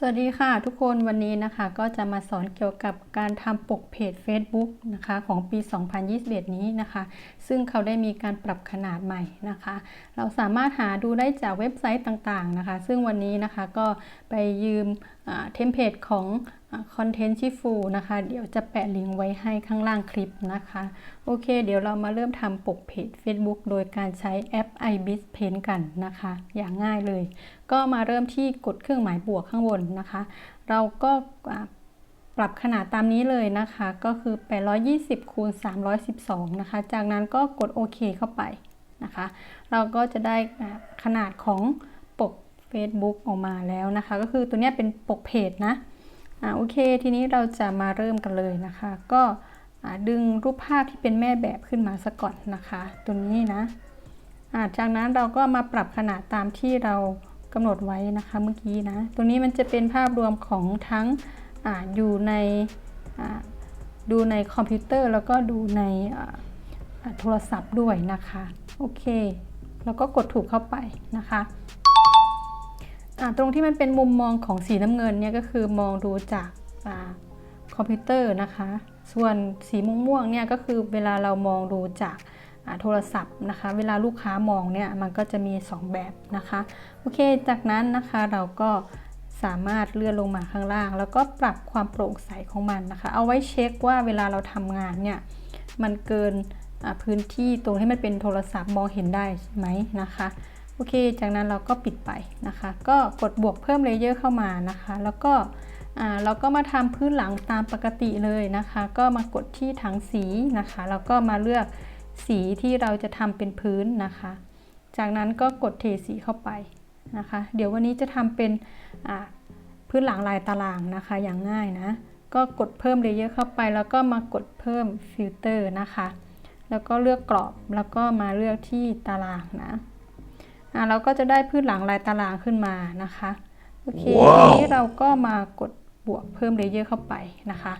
สวัสดีค่ะทุกคนวันนี้นะคะก็จะมาสอนเกี่ยวกับการทำปกเพจ Facebook นะคะของปี 2021 นี้นะคะ ซึ่งเขาได้มีการปรับขนาดใหม่นะคะ เราสามารถหาดูได้จากเว็บไซต์ต่างๆนะคะ ซึ่งวันนี้นะคะก็ไปยืมเทมเพลตของ คอนเทนต์ชิฟูนะคะ เดี๋ยวจะแปะลิงก์ไว้ให้ข้างล่างคลิปนะคะ โอเค เดี๋ยวเรามาเริ่มทำปกเพจ Facebook โดยการใช้แอป iBiz Paint กันนะคะ อย่างง่ายเลย ก็มาเริ่มที่กดเครื่องหมายบวกข้างบนนะคะ เราก็ปรับขนาดตามนี้เลยนะคะ ก็คือ 820คูณ312 นะคะ จากนั้นก็กดโอเคเข้าไปนะคะ เราก็จะได้ขนาดของปก Facebook ออกมาแล้วนะคะ ก็คือตัวนี้เป็นปกเพจนะ อ่าโอเค ทีนี้เราจะมาเริ่มกันเลยนะคะ ก็ดึงรูปภาพที่เป็นแม่แบบขึ้นมาซะก่อนนะคะ ตัวนี้นะจากนั้นเราก็มาปรับขนาดตามที่เรากำหนดไว้นะคะเมื่อกี้นะ ตัวนี้มันจะเป็นภาพรวมของทั้งออยู่ในดูในคอมพิวเตอร์แล้วก็ดูในโทรศัพท์ด้วยนะคะ โอเค แล้วก็กดถูกเข้าไปนะคะ ตรงที่มันเป็นมุมมองของสีน้ำเงินเนี่ยก็คือมองดูจากคอมพิวเตอร์นะคะ ส่วนสีม่วงๆเนี่ยก็คือเวลาเรามองดูจากโทรศัพท์นะคะ เวลาลูกค้ามองเนี่ยมันก็จะมี 2 แบบนะคะ โอเค จากนั้นนะคะเราก็สามารถเลื่อนลงมาข้างล่าง แล้วก็ปรับความโปร่งใสของมันนะคะ เอาไว้เช็คว่าเวลาเราทำงานเนี่ยมันเกินพื้นที่ตรงที่มันเป็นโทรศัพท์มองเห็นได้ไหมนะคะ โอเค จากนั้นเราก็ปิดไปนะคะ ก็กดบวกเพิ่มเลเยอร์เข้ามานะคะ แล้วก็เราก็มาทำพื้นหลังตามปกติเลยนะคะ ก็มากดที่ถังสีนะคะ แล้วก็มาเลือกสีที่เราจะทำเป็นพื้นนะคะ จากนั้นก็กดเทสีเข้าไปนะคะ เดี๋ยววันนี้จะทำเป็นพื้นหลังลายตารางนะคะ อย่างง่ายนะ ก็กดเพิ่มเลเยอร์เข้าไป แล้วก็มากดเพิ่มฟิลเตอร์นะคะ แล้วก็เลือกกรอบ แล้วก็มาเลือกที่ตารางนะ เราก็จะได้พื้นหลังลายตารางขึ้นมานะคะโอเค wow. ทีนี้เราก็มากดบวกเพิ่มเลเยอร์เข้าไปนะคะ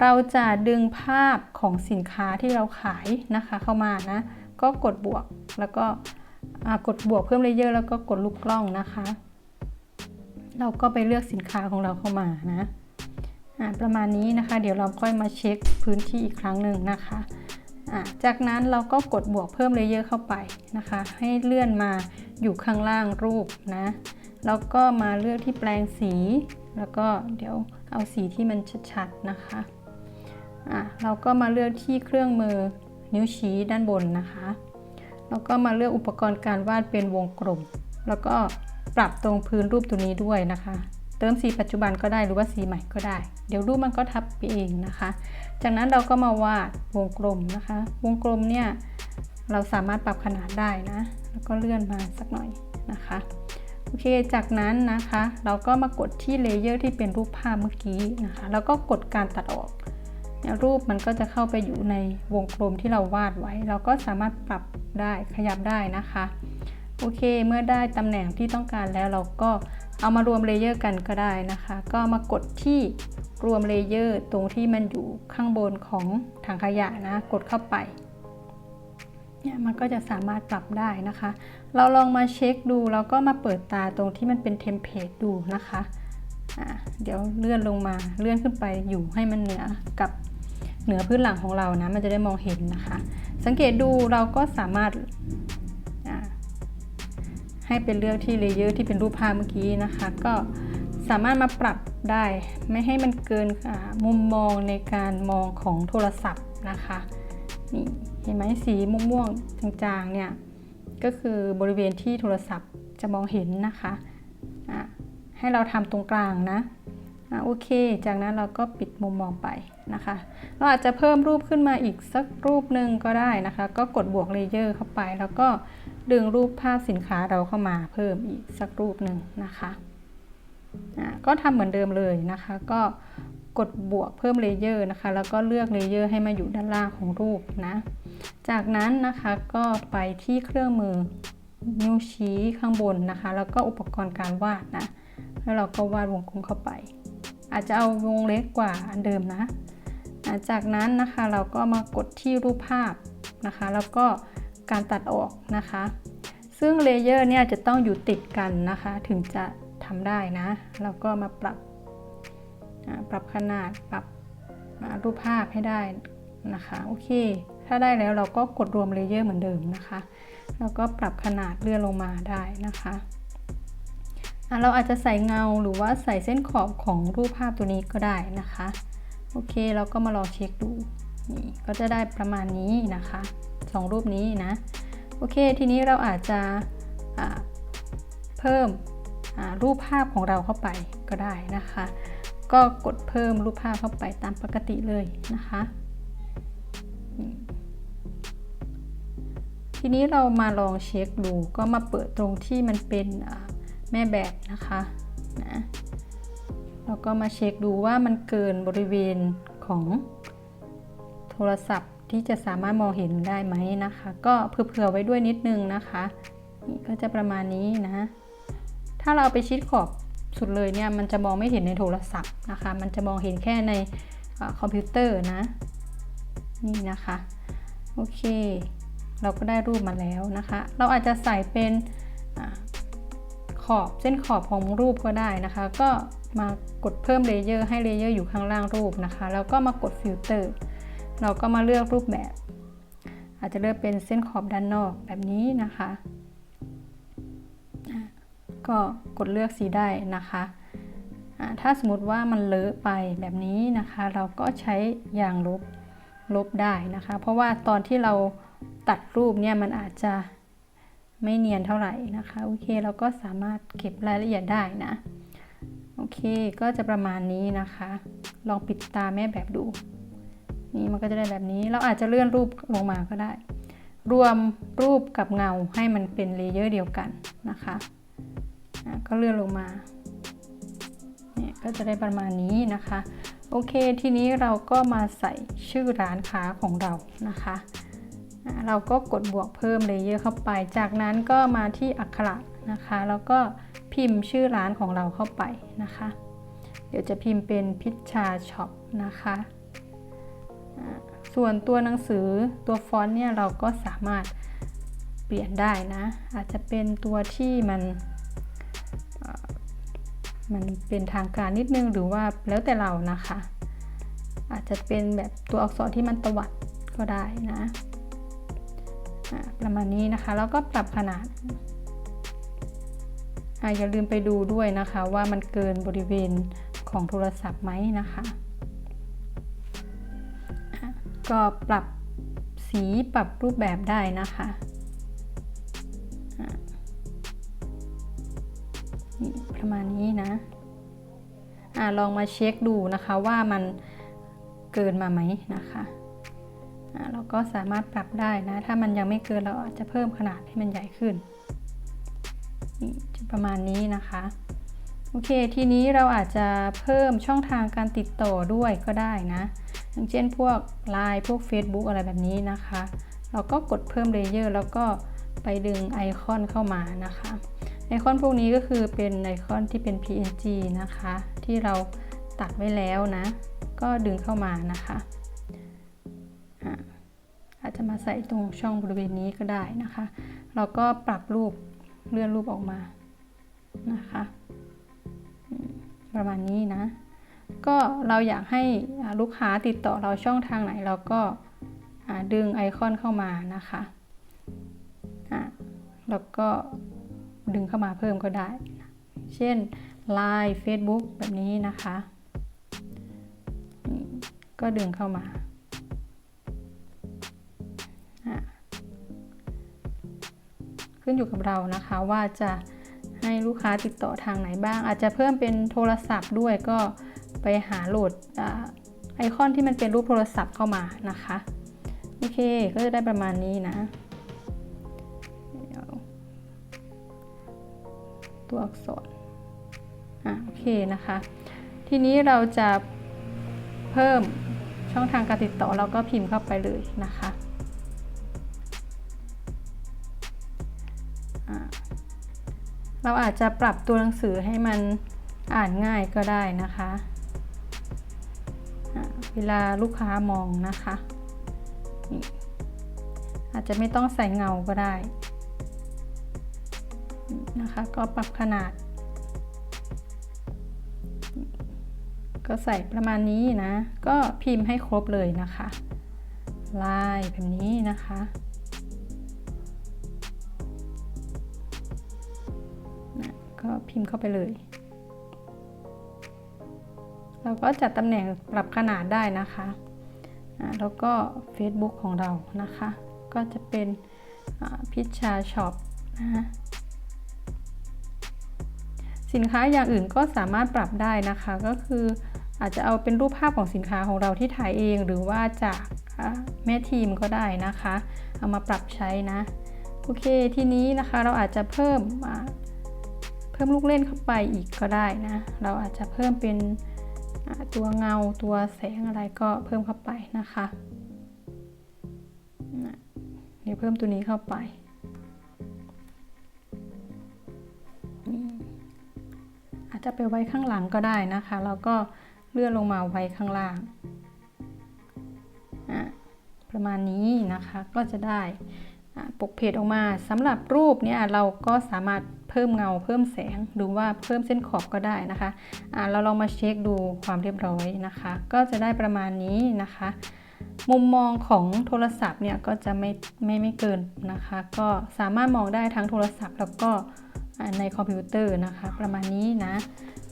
เราจะดึงภาพของสินค้าที่เราขายนะคะเข้ามานะ ก็กดบวกแล้วก็กดบวกเพิ่มเลเยอร์แล้วก็กดลูกกล้องนะคะ เราก็ไปเลือกสินค้าของเราเข้ามานะประมาณนี้นะคะ เดี๋ยวเราค่อยมาเช็คพื้นที่อีกครั้งหนึ่งนะคะ จากนั้นเราก็กดบวกเพิ่มเลเยอร์เข้าไปนะคะ ให้เลื่อนมาอยู่ข้างล่างรูปนะ แล้วก็มาเลือกที่แปลงสี แล้วก็เดี๋ยวเอาสีที่มันชัดๆนะคะอะเราก็มาเลือกที่เครื่องมือนิ้วชี้ด้านบนนะคะ แล้วก็มาเลือกอุปกรณ์การวาดเป็นวงกลม แล้วก็ปรับตรงพื้นรูปตัวนี้ด้วยนะคะ เติมสีปัจจุบันก็ได้หรือว่าสีใหม่ก็ได้ เดี๋ยวรูปมันก็ทับไปเองนะคะ จากนั้นเราก็มาวาดวงกลมนะคะ วงกลมเนี่ยเราสามารถปรับขนาดได้นะ แล้วก็เลื่อนมาสักหน่อยนะคะโอเค จากนั้นนะคะ เราก็มากดที่เลเยอร์ที่เป็นรูปภาพเมื่อกี้นะคะ แล้วก็กดการตัดออกเนี่ยรูปมันก็จะเข้าไปอยู่ในวงกลมที่เราวาดไว้ เราก็สามารถปรับได้ขยับได้นะคะ โอเค เมื่อได้ตำแหน่งที่ต้องการแล้วเราก็ เอามารวมเลเยอร์กันก็ได้นะคะ ก็มากดที่รวมเลเยอร์ตรงที่มันอยู่ข้างบนของถังขยะนะ กดเข้าไปเนี่ยมันก็จะสามารถปรับได้นะคะ เราลองมาเช็คดูแล้วก็มาเปิดตาตรงที่มันเป็นเทมเพลตดูนะคะะเดี๋ยวเลื่อนลงมาเลื่อนขึ้นไปอยู่ให้มันเหนือกับเหนือพื้นหลังของเรานะ มันจะได้มองเห็นนะคะ สังเกตดูเราก็สามารถ ให้เป็นเลือกที่เลเยอร์ที่เป็นรูปภาพเมื่อกี้นะคะ ก็สามารถมาปรับได้ ไม่ให้มันเกินมุมมองในการมองของโทรศัพท์นะคะนี่เห็นไหมสีม่วงๆจางๆเนี่ยก็คือบริเวณที่โทรศัพท์จะมองเห็นนะคะะให้เราทำตรงกลางนะอะโอเค จากนั้นเราก็ปิดมุมมองไปนะคะ เราอาจจะเพิ่มรูปขึ้นมาอีกสักรูปหนึ่งก็ได้นะคะ ก็กดบวกเลเยอร์เข้าไปแล้วก็ ดึงรูปภาพสินค้าเราเข้ามาเพิ่มอีกสักรูปหนึ่งนะคะะก็ทำเหมือนเดิมเลยนะคะ ก็กดบวกเพิ่มเลเยอร์นะคะ แล้วก็เลือกเลเยอร์ให้มาอยู่ด้านล่างของรูปนะ จากนั้นนะคะก็ไปที่เครื่องมือนิ้วชี้ข้างบนนะคะ แล้วก็อุปกรณ์การวาดนะ แล้วเราก็วาดวงกลมเข้าไป อาจจะเอาวงเล็กกว่าอันเดิมนะ จากนั้นนะคะเราก็มากดที่รูปภาพนะคะ แล้วก็ การตัดออกนะคะ ซึ่งเลเยอร์เนี่ยจะต้องอยู่ติดกันนะคะ ถึงจะทำได้นะเราก็มาปรับปรับขนาดปรับรูปภาพให้ได้นะคะโอเค ถ้าได้แล้วเราก็กดรวมเลเยอร์เหมือนเดิมนะคะ แล้วก็ปรับขนาดเลื่อนลงมาได้นะคะะเราอาจจะใส่เงาหรือว่าใส่เส้นขอบของรูปภาพตัวนี้ก็ได้นะคะ โอเคเราก็มาลองเช็คดู นี่ก็จะได้ประมาณนี้นะคะสองรูปนี้นะ โอเค ทีนี้เราอาจจะเพิ่มรูปภาพของเราเข้าไปก็ได้นะคะ ก็กดเพิ่มรูปภาพเข้าไปตามปกติเลยนะคะ ทีนี้เรามาลองเช็คดูก็มาเปิดตรงที่มันเป็นแม่แบบนะคะนะแล้วก็มาเช็คดูว่ามันเกินบริเวณของ โทรศัพท์ที่จะสามารถมองเห็นได้ไหมนะคะ ก็เผื่อไว้ด้วยนิดนึงนะคะนี่ก็จะประมาณนี้นะ ถ้าเราไปชิดขอบสุดเลยเนี่ยมันจะมองไม่เห็นในโทรศัพท์นะคะ มันจะมองเห็นแค่ในอคอมพิวเตอร์นะ นี่นะคะโอเค เราก็ได้รูปมาแล้วนะคะ เราอาจจะใส่เป็นอขอบเส้นขอบของรูปก็ได้นะคะ ก็มากดเพิ่มเลเยอร์ให้เลเยอร์อยู่ข้างล่างรูปนะคะ แล้วก็มากดฟิลเตอร์ เราก็มาเลือกรูปแบบ อาจจะเลือกเป็นเส้นขอบด้านนอกแบบนี้นะคะ ก็กดเลือกสีได้นะคะถ้าสมมติว่ามันเลอะไปแบบนี้นะคะ เราก็ใช้ยางลบลบได้นะคะ เพราะว่าตอนที่เราตัดรูปเนี่ยมันอาจจะไม่เนียนเท่าไหร่นะคะโอเคเราก็สามารถเก็บรายละเอียดได้นะโอเคก็จะประมาณนี้นะคะ ลองปิดตาแม่แบบดู นี่มันก็จะได้แบบนี้ เราอาจจะเลื่อนรูปลงมาก็ได้ รวมรูปกับเงาให้มันเป็นเลเยอร์เดียวกันนะคะะก็เลื่อนลงมาเนี่ยก็จะได้ประมาณนี้นะคะ โอเค ทีนี้เราก็มาใส่ชื่อร้านค้าของเรานะคะะเราก็กดบวกเพิ่มเลเยอร์เข้าไป จากนั้นก็มาที่อักขระนะคะ แล้วก็พิมพ์ชื่อร้านของเราเข้าไปนะคะ เดี๋ยวจะพิมพ์เป็นพิชชาช็อปนะคะ ส่วนตัวหนังสือตัวฟอนต์เนี่ยเราก็สามารถเปลี่ยนได้นะ อาจจะเป็นตัวที่มันมันเป็นทางการนิดนึงหรือว่าแล้วแต่เรานะคะ อาจจะเป็นแบบตัวอักษรที่มันตวัดก็ได้นะประมาณนี้นะคะ แล้วก็ปรับขนาดออย่าลืมไปดูด้วยนะคะว่ามันเกินบริเวณของโทรศัพท์ไหมนะคะ ก็ปรับสีปรับรูปแบบได้นะคะประมาณนี้นะอะลองมาเช็คดูนะคะว่ามันเกินมาไหมนะคะะเราก็สามารถปรับได้นะ ถ้ามันยังไม่เกินเราอาจจะเพิ่มขนาดให้มันใหญ่ขึ้นนี่จะประมาณนี้นะคะโอเค ทีนี้เราอาจจะเพิ่มช่องทางการติดต่อด้วยก็ได้นะ อย่างเช่นพวก Line พวก Facebook อะไรแบบนี้นะคะ เราก็กดเพิ่มเลเยอร์แล้วก็ไปดึงไอคอนเข้ามานะคะไอคอนพวกนี้ก็คือเป็นไอคอนที่เป็น PNG นะคะ ที่เราตัดไว้แล้วนะ ก็ดึงเข้ามานะคะอาจจะมาใส่ตรงช่องบริเวณนี้ก็ได้นะคะ เราก็ปรับรูปเลื่อนรูปออกมานะคะ ประมาณนี้นะ ก็เราอยากให้ลูกค้าติดต่อเราช่องทางไหนเราก็ดึงไอคอนเข้ามานะคะแล้วก็ดึงเข้ามาเพิ่มก็ได้ เช่น Line Facebook แบบนี้นะคะ ก็ดึงเข้ามา ขึ้นอยู่กับเรานะคะว่าจะให้ลูกค้าติดต่อทางไหนบ้าง อาจจะเพิ่มเป็นโทรศัพท์ด้วยก็ ไปหาโหลดอไอคอนที่มันเป็นรูปโทรศัพท์เข้ามานะคะ โอเค ก็จะได้ประมาณนี้นะ ตัวอักษร อะ โอเคนะคะ ทีนี้เราจะเพิ่มช่องทางการติดต่อเราก็พิมพ์เข้าไปเลยนะคะเราอาจจะปรับตัวหนังสือให้มันอ่านง่ายก็ได้นะคะ เวลาลูกค้ามองนะคะนี่อาจจะไม่ต้องใส่เงาก็ได้นะคะ ก็ปรับขนาด ก็ใส่ประมาณนี้นะ ก็พิมพ์ให้ครบเลยนะคะลายแบบนี้นะคะนะก็พิมพ์เข้าไปเลย เราก็จัดตำแหน่งปรับขนาดได้นะคะแล้วก็ Facebook ของเรานะคะ ก็จะเป็นพิชชาช็อปนะสินค้าอย่างอื่นก็สามารถปรับได้นะคะ ก็คืออาจจะเอาเป็นรูปภาพของสินค้าของเราที่ถ่ายเองหรือว่าจากแม่ทีมก็ได้นะคะ เอามาปรับใช้นะ โอเคทีนี้นะคะเราอาจจะเพิ่มเพิ่มลูกเล่นเข้าไปอีกก็ได้นะ เราอาจจะเพิ่มเป็น ตัวเงาตัวแสงอะไรก็เพิ่มเข้าไปนะคะนะเดี๋ยวเพิ่มตัวนี้เข้าไปอาจจะไปไว้ข้างหลังก็ได้นะคะแล้วก็เลื่อนลงมาไว้ข้างล่างประมาณนี้นะคะก็จะได้ปกเพจออกมาสำหรับรูปเนี่ยเราก็สามารถ เพิ่มเงาเพิ่มแสงหรือว่าเพิ่มเส้นขอบก็ได้นะคะอะเราลองมาเช็คดูความเรียบร้อยนะคะ ก็จะได้ประมาณนี้นะคะ มุมมองของโทรศัพท์เนี่ยก็จะไม่ไม่ไม่เกินนะคะ ก็สามารถมองได้ทั้งโทรศัพท์ แล้วก็ในคอมพิวเตอร์นะคะ ประมาณนี้นะ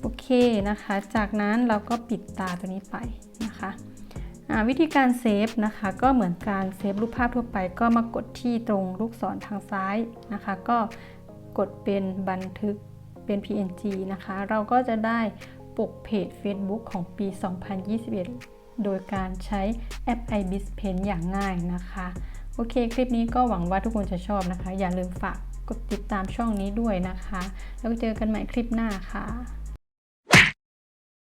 โอเคนะคะ จากนั้นเราก็ปิดตาตัวนี้ไปนะคะวิธีการเซฟนะคะก็เหมือนการเซฟรูปภาพทั่วไปก็มากดที่ตรงลูกศรทางซ้ายนะคะ ก็ กดเป็นบันทึกเป็น PNG นะคะ เราก็จะได้ปกเพจ Facebook ของปี 2021 โดยการใช้แอป iBis Pen อย่างง่ายนะคะ โอเค คลิปนี้ก็หวังว่าทุกคนจะชอบนะคะ อย่าลืมฝากกดติดตามช่องนี้ด้วยนะคะ แล้วเจอกันใหม่คลิปหน้าค่ะ